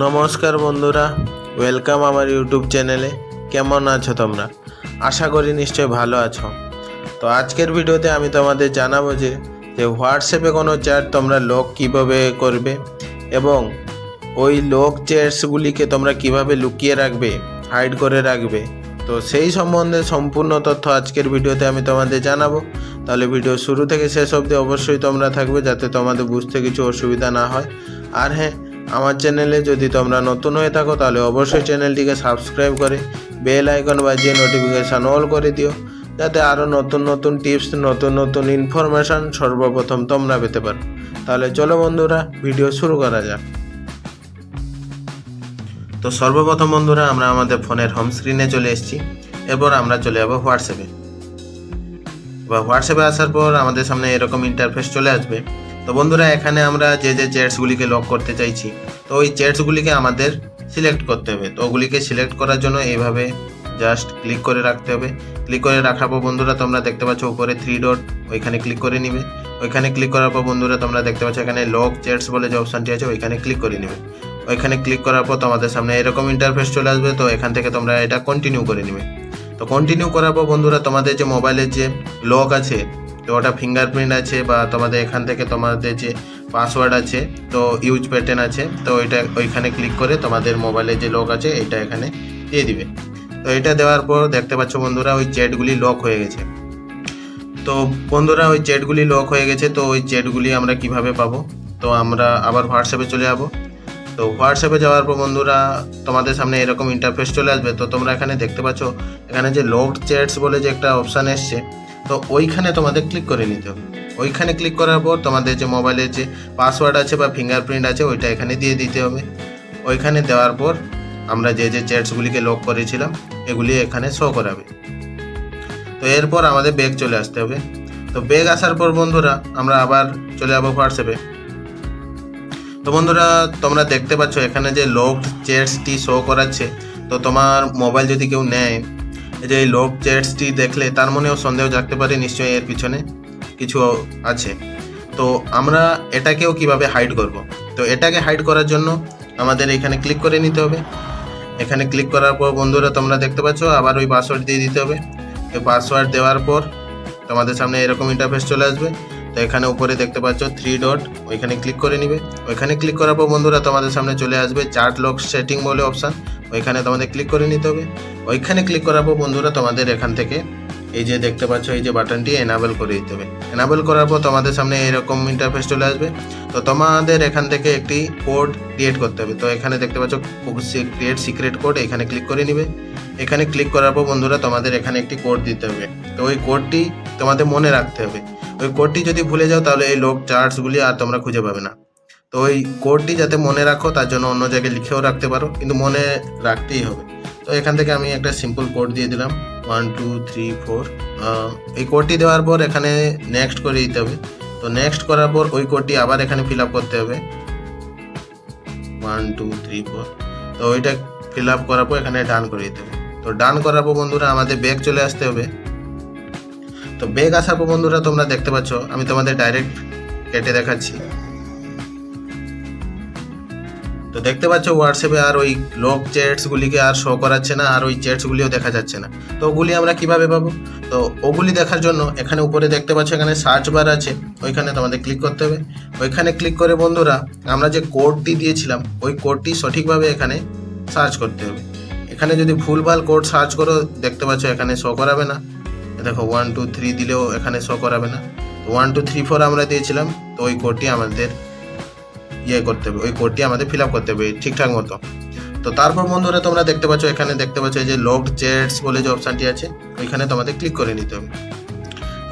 নমস্কার বন্ধুরা ওয়েলকাম আমার ইউটিউব চ্যানেলে কেমন আছো তোমরা? আশা করি নিশ্চয়ই ভালো আছো। তো আজকের ভিডিওতে আমি তোমাদের জানাব যে যে হোয়াটসঅ্যাপে কোনো চ্যাট তোমরা লক কীভাবে করবে এবং ওই লক চ্যাটসগুলিকে তোমরা কীভাবে লুকিয়ে রাখবে হাইড করে রাখবে। তো সেই সম্বন্ধে সম্পূর্ণ তথ্য আজকের ভিডিওতে আমি তোমাদের জানাব। তাহলে ভিডিও শুরু থেকে শেষ অবধি অবশ্যই তোমরা থাকবে যাতে তোমাদের বুঝতে কিছু অসুবিধা না হয়। আর হ্যাঁ আমার চ্যানেলে যদি তোমরা নতুন হয়ে থাকো, তাহলে অবশ্যই চ্যানেলটিকে সাবস্ক্রাইব করে বেল আইকন বাজিয়ে নোটিফিকেশান অল করে দিও, যাতে আরও নতুন নতুন টিপস নতুন নতুন ইনফরমেশান সর্বপ্রথম তোমরা পেতে পারো। তাহলে চলো বন্ধুরা ভিডিও শুরু করা যাক। তো সর্বপ্রথম বন্ধুরা, আমরা আমাদের ফোনের হোম স্ক্রিনে চলে এসেছি। এরপর আমরা চলে যাব হোয়াটসঅ্যাপে বা হোয়াটসঅ্যাপে আসার পর আমাদের সামনে এরকম ইন্টারফেস চলে আসবে। তো বন্ধুরা, এখানে আমরা যে যে চ্যাটসগুলিকে লক করতে চাইছি, তো ওই চ্যাটসগুলিকে আমাদের সিলেক্ট করতে হবে। তো ওগুলিকে সিলেক্ট করার জন্য এইভাবে জাস্ট ক্লিক করে রাখতে হবে। ক্লিক করে রাখার পর বন্ধুরা, তোমরা দেখতে পাচ্ছ উপরে থ্রি ডট ওইখানে ক্লিক করে নিবে। ওইখানে ক্লিক করার পর বন্ধুরা, তোমরা দেখতে পাচ্ছ এখানে লক চ্যাটস বলে যে অপশানটি আছে, ওইখানে ক্লিক করে নিবে। ওইখানে ক্লিক করার পর তোমাদের সামনে এরকম ইন্টারফেস চলে আসবে, তো এখান থেকে তোমরা এটা কন্টিনিউ করে নিবে। তো কন্টিনিউ করার পর বন্ধুরা, তোমাদের যে মোবাইলের যে লক আছে তো ওটা ফিঙ্গারপ্রিন্ট আছে বা তোমাদের এখান থেকে তোমাদের যে পাসওয়ার্ড আছে, তো ইউজ প্যাটার্ন আছে, তো ওইটা ওইখানে ক্লিক করে তোমাদের মোবাইলে যে লক আছে, এটা এখানে দিয়ে দিবে। তো এটা দেওয়ার পর দেখতে পাচ্ছ বন্ধুরা, ওই চ্যাটগুলি লক হয়ে গেছে। তো বন্ধুরা, ওই চ্যাটগুলি লক হয়ে গেছে, তো ওই চ্যাটগুলি আমরা কীভাবে পাবো? তো আমরা আবার হোয়াটসঅ্যাপে চলে যাব। তো হোয়াটসঅ্যাপে যাওয়ার পর বন্ধুরা, তোমাদের সামনে এরকম ইন্টারফেস চলে আসবে। তো তোমরা এখানে দেখতে পাচ্ছ, এখানে যে লকড চ্যাটস বলে যে একটা অপশান এসছে তো ওইখানে তোমাদের ক্লিক করে নিতে হবে। ওইখানে ক্লিক করার পর তোমাদের যে মোবাইলের যে পাসওয়ার্ড আছে বা ফিঙ্গারপ্রিন্ট আছে, ওইটা এখানে দিয়ে দিতে হবে। ওইখানে দেওয়ার পর আমরা যে যে চ্যাটসগুলিকে লক করেছিলাম, এগুলি এখানে শো করাবে। তো এরপর আমাদের ব্যাগ চলে আসতে হবে। তো ব্যাগ আসার পর বন্ধুরা, আমরা আবার চলে যাব হোয়াটসঅ্যাপে তো বন্ধুরা, তোমরা দেখতে পাচ্ছ এখানে যে লকড চ্যাটসটি শো করাচ্ছে। তো তোমার মোবাইল যদি কেউ নেয় যে এই লক চ্যাটসটি দেখলে তার মনেও সন্দেহ জাগতে পারে নিশ্চয়ই এর পিছনে কিছু আছে। তো আমরা এটাকেও কীভাবে হাইড করব? তো এটাকে হাইড করার জন্য আমাদের এখানে ক্লিক করে নিতে হবে। এখানে ক্লিক করার পর বন্ধুরা তোমরা দেখতে পাচ্ছ, আবার ওই পাসওয়ার্ড দিয়ে দিতে হবে। তো পাসওয়ার্ড দেওয়ার পর তোমাদের সামনে এরকম ইন্টারফেস চলে আসবে। তো এখানে উপরে দেখতে পাচ্ছ থ্রি ডট ওইখানে ক্লিক করে নিবে। ওইখানে ক্লিক করার পর বন্ধুরা তোমাদের সামনে চলে আসবে চার্ট লক সেটিং বলে অপশান ওইখানে তোমাদের ক্লিক করে নিতে হবে। ওইখানে ক্লিক করার পর বন্ধুরা তোমাদের এখান থেকে এই যে দেখতে পাচ্ছ, এই যে বাটনটি এনাবেল করে দিতে হবে। এনাবেল করার পর তোমাদের সামনে এরকম ইন্টারফেস চলে আসবে। তো তোমাদের এখান থেকে একটি কোড ক্রিয়েট করতে হবে। তো এখানে দেখতে পাচ্ছ ক্রিয়েট সিক্রেট কোড এখানে ক্লিক করে নিবে। এখানে ক্লিক করার পর বন্ধুরা তোমাদের এখানে একটি কোড দিতে হবে। তো ওই কোডটি তোমাদের মনে রাখতে হবে। ওই কোডটি যদি ভুলে যাও, তাহলে এই লোক চার্টসগুলি আর তোমরা খুঁজে পাবে না। তো ওই কোডটি যাতে মনে রাখো, তার জন্য অন্য জায়গায় লিখেও রাখতে পারো, কিন্তু মনে রাখতেই হবে। তো এখান থেকে আমি একটা সিম্পল কোড দিয়ে দিলাম ওয়ান টু থ্রি ফোর এই কোডটি দেওয়ার পর এখানে নেক্সট করে দিতে হবে। তো নেক্সট করার পর ওই কোডটি আবার এখানে ফিল আপ করতে হবে। ওয়ান টু থ্রি ফোর তো ওইটা ফিল আপ করার পর এখানে ডান করে দিতে হবে। তো ডান করার পর বন্ধুরা, আমাদের ব্যাগ চলে আসতে হবে। তো বেগ আসার পর বন্ধুরা, তোমরা দেখতে পাচ্ছ, আমি তোমাদের ডাইরেক্ট কেটে দেখাচ্ছি। তো দেখতে পাচ্ছ হোয়াটসঅ্যাপে আর ওই লক চ্যাটসগুলিকে আর শো করাচ্ছে না, আর ওই চ্যাটসগুলিও দেখা যাচ্ছে না। তো ওগুলি আমরা কীভাবে পাবো? তো ওগুলি দেখার জন্য এখানে উপরে দেখতে পাচ্ছ এখানে সার্চ বার আছে, ওইখানে তোমাদের ক্লিক করতে হবে। ওইখানে ক্লিক করে বন্ধুরা, আমরা যে কোডটি দিয়েছিলাম, ওই কোডটি সঠিকভাবে এখানে সার্চ করতে হবে। এখানে যদি ভুলভাল কোড সার্চ করো, দেখতে পাচ্ছ এখানে শো করাবে না। দেখো ওয়ান টু থ্রি দিলেও এখানে শো করাবে না। ওয়ান টু থ্রি ফোর আমরা দিয়েছিলাম, তো ওই কোডটি আমাদের ইয়ে করতে হবে, ওই কোডটি আমাদের ফিল আপ করতে হবে ঠিকঠাক মতো। তো তারপর বন্ধুরা তোমরা দেখতে পাচ্ছ, এখানে দেখতে পাচ্ছ যে লকড চ্যাটস বলে যে অপশানটি আছে, ওইখানে তোমাদের ক্লিক করে নিতে হবে।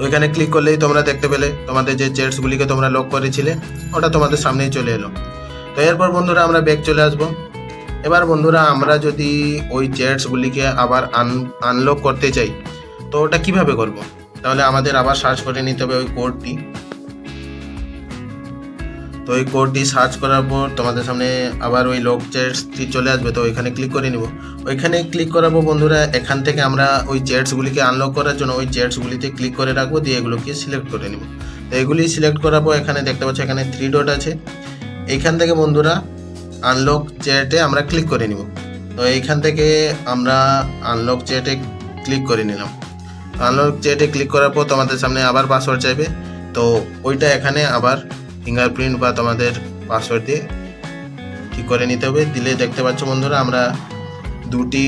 ওইখানে ক্লিক করলেই তোমরা দেখতে পেলে, তোমাদের যে চ্যাটসগুলিকে তোমরা লক করেছিলে, ওটা তোমাদের সামনেই চলে এলো। তো এরপর বন্ধুরা আমরা ব্যাক চলে আসব। এবার বন্ধুরা আমরা যদি ওই চ্যাটসগুলিকে আবার আন আনলক করতে চাই, তো ওটা কীভাবে করব? তাহলে আমাদের আবার সার্চ করে নিতে হবে ওই কোডটি তো ওই কোডটি সার্চ করার পর তোমাদের সামনে আবার ওই লক চ্যাটসটি চলে আসবে, তো ওইখানে ক্লিক করে নিব। ওইখানে ক্লিক পর বন্ধুরা, এখান থেকে আমরা ওই চ্যাটসগুলিকে আনলক করার জন্য ওই চ্যাটসগুলিতে ক্লিক করে রাখব, দিয়ে এগুলোকে সিলেক্ট করে নিব। তো এগুলি সিলেক্ট পর এখানে দেখতে পাচ্ছ এখানে থ্রি ডট আছে। এইখান থেকে বন্ধুরা আনলক চ্যাটে আমরা ক্লিক করে নিব। তো এইখান থেকে আমরা আনলক চ্যাটে ক্লিক করে নিলাম। আনলক চ্যাটে ক্লিক করার পর তোমাদের সামনে আবার পাসওয়ার্ড চাইবে। তো ওইটা এখানে আবার ফিঙ্গারপ্রিন্ট বা তোমাদের পাসওয়ার্ড দিয়ে ঠিক করে নিতে হবে। দিলে দেখতে পাচ্ছ বন্ধুরা, আমরা দুটি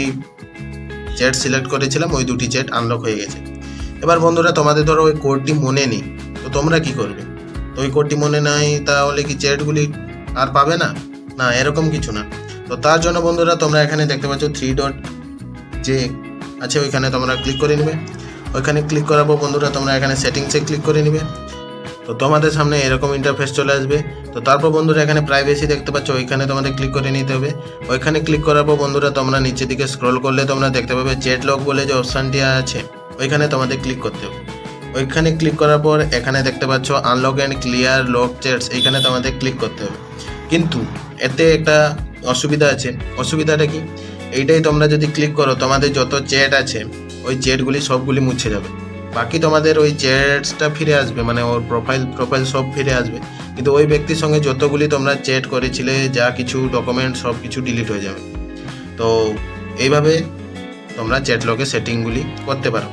চ্যাট সিলেক্ট করেছিলাম, ওই দুটি চ্যাট আনলক হয়ে গেছে। এবার বন্ধুরা, তোমাদের ধরো ওই কোডটি মনে নেই, তো তোমরা কি করবে? তো ওই কোডটি মনে নাই, তাহলে কি চ্যাটগুলি আর পাবে না? না, এরকম কিছু না। তো তার জন্য বন্ধুরা, তোমরা এখানে দেখতে পাচ্ছ থ্রি ডট যে আছে, ওইখানে তোমরা ক্লিক করে নেবে। ওইখানে ক্লিক পর বন্ধুরা, তোমরা এখানে সেটিংসে ক্লিক করে নেবে। তো তোমাদের সামনে এরকম ইন্টারফেস চলে আসবে। তো তারপর বন্ধুরা এখানে প্রাইভেসি দেখতে পাচ্ছ, ওইখানে তোমাদের ক্লিক করে নিতে হবে। ওইখানে ক্লিক করার পর বন্ধুরা তোমরা নিচের দিকে স্ক্রল করলে তোমরা দেখতে পাবে জেট লক বলে যে অপশানটি আছে, ওইখানে তোমাদের ক্লিক করতে হবে। ওইখানে ক্লিক করার পর এখানে দেখতে পাচ্ছ unlock and clear lock chats এখানে তোমাদের ক্লিক করতে হবে। কিন্তু এতে একটা অসুবিধা আছে। অসুবিধাটা কি? এইটাই তোমরা যদি ক্লিক করো, তোমাদের যত চ্যাট আছে, ওই চ্যাটগুলি সবগুলি মুছে যাবে। বাকি তোমাদের ওই চ্যাটসটা ফিরে আসবে মানে ওর প্রোফাইল প্রোফাইল সব ফিরে আসবে। কিন্তু ওই ব্যক্তির সঙ্গে যতগুলি তোমরা চ্যাট করেছিলে, যা কিছু ডকুমেন্ট সব কিছু ডিলিট হয়ে যাবে। তো এইভাবে তোমরা চ্যাট লগে সেটিংগুলি করতে পারো।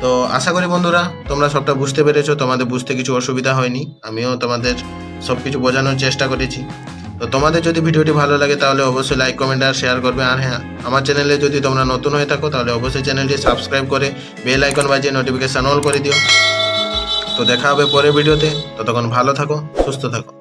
তো আশা করি বন্ধুরা, তোমরা সবটা বুঝতে পেরেছ। তোমাদের বুঝতে কিছু অসুবিধা হয়নি। আমিও তোমাদের সব কিছু বোঝানোর চেষ্টা করেছি। তো তোমাদের যদি ভিডিওটি ভালো লাগে তাহলে অবশ্যই লাইক কমেন্ট আর শেয়ার করবে। আর হ্যাঁ আমার চ্যানেলে যদি তোমরা নতুন হয়ে থাকো তাহলে অবশ্যই চ্যানেলটি সাবস্ক্রাইব করে বেল আইকন বাজিয়ে নোটিফিকেশান অল করে দিও। তো দেখা হবে পরের ভিডিওতে। ততক্ষণ ভালো থাকো, সুস্থ থাকো।